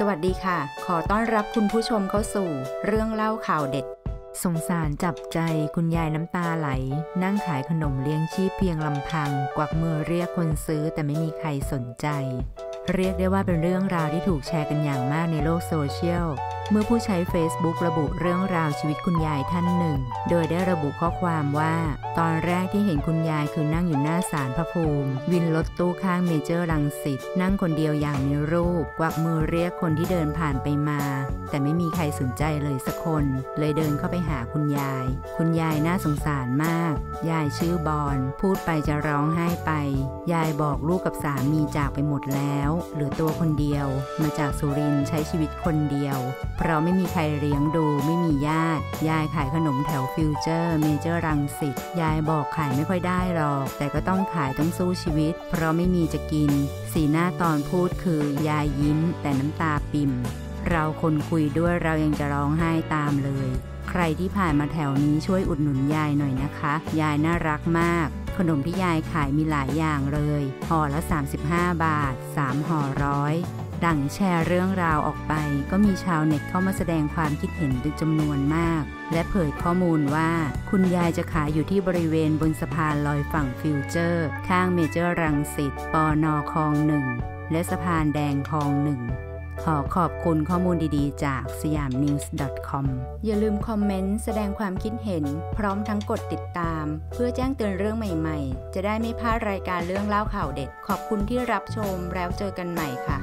สวัสดีค่ะ ขอต้อนรับคุณผู้ชมเข้าสู่ เรื่องเล่าข่าวเด็ด สงสารจับใจคุณยายน้ำตาไหล นั่งขายขนมเลี้ยงชีพเพียงลำพัง กวักมือเรียกคนซื้อแต่ไม่มีใครสนใจ เรียกได้ว่าเป็นเรื่องราวที่ถูกแชร์กันอย่างมากในโลกโซเชียล เมื่อผู้ใช้ Facebook ระบุเรื่องราวชีวิตคุณยายท่านหนึ่ง โดยได้ระบุข้อความว่า ตอนแรกที่เห็นคุณยายคือนั่งอยู่หน้าศาลพระภูมิ วินรถตู้ข้างเมเจอร์ลังสิตนั่งคนเดียวอย่างมีรูปกวักมือเรียกคนที่เดินผ่านไปมา แต่ไม่มีใครสนใจเลยสักคน เลยเดินเข้าไปหาคุณยาย คุณยายน่าสงสารมาก ยายชื่อบอลพูดไปจะร้องไห้ไป ยายบอกลูกกับสามีจากไปหมดแล้ว เหลือตัวคนเดียว มาจากสุรินทร์ใช้ชีวิตคนเดียวเพราะไม่มีใครเลี้ยงดูไม่มีญาติ ยายขายขนมแถวฟิวเจอร์เมเจอร์รังสิตยายบอกขายไม่ค่อยได้หรอก แต่ก็ต้องขายต้องสู้ชีวิต เพราะไม่มีจะกิน สีหน้าตอนพูดคือยายยิ้ม แต่น้ำตาปิ่ม เราคนคุยด้วยเรายังจะร้องไห้ตามเลย ใครที่ผ่านมาแถวนี้ช่วยอุดหนุนยายหน่อยนะคะ ยายน่ารักมากขนมที่ยายขายมีหลายอย่างเลย ห่อละ 35 บาท 3ห่อร้อย ดั่งแชร์เรื่องราวออกไป ก็มีชาวเน็ตเข้ามาแสดงความคิดเห็นเป็นจำนวนมาก และเผยข้อมูลว่าคุณยายจะขายอยู่ที่บริเวณบนสะพานลอยฝั่งฟิวเจอร์ ข้างเมเจอร์รังสิตปอนอคลองหนึ่งและสะพานแดงคลองหนึ่ง ขอขอบคุณข้อมูลดีๆ จากสยามนิวส์ .com อย่าลืมคอมเมนต์แสดงความคิดเห็น พร้อมทั้งกดติดตาม เพื่อแจ้งเตือนเรื่องใหม่ๆ จะได้ไม่พลาดรายการเรื่องเล่าข่าวเด็ด ขอบคุณที่รับชมแล้วเจอกันใหม่ค่ะ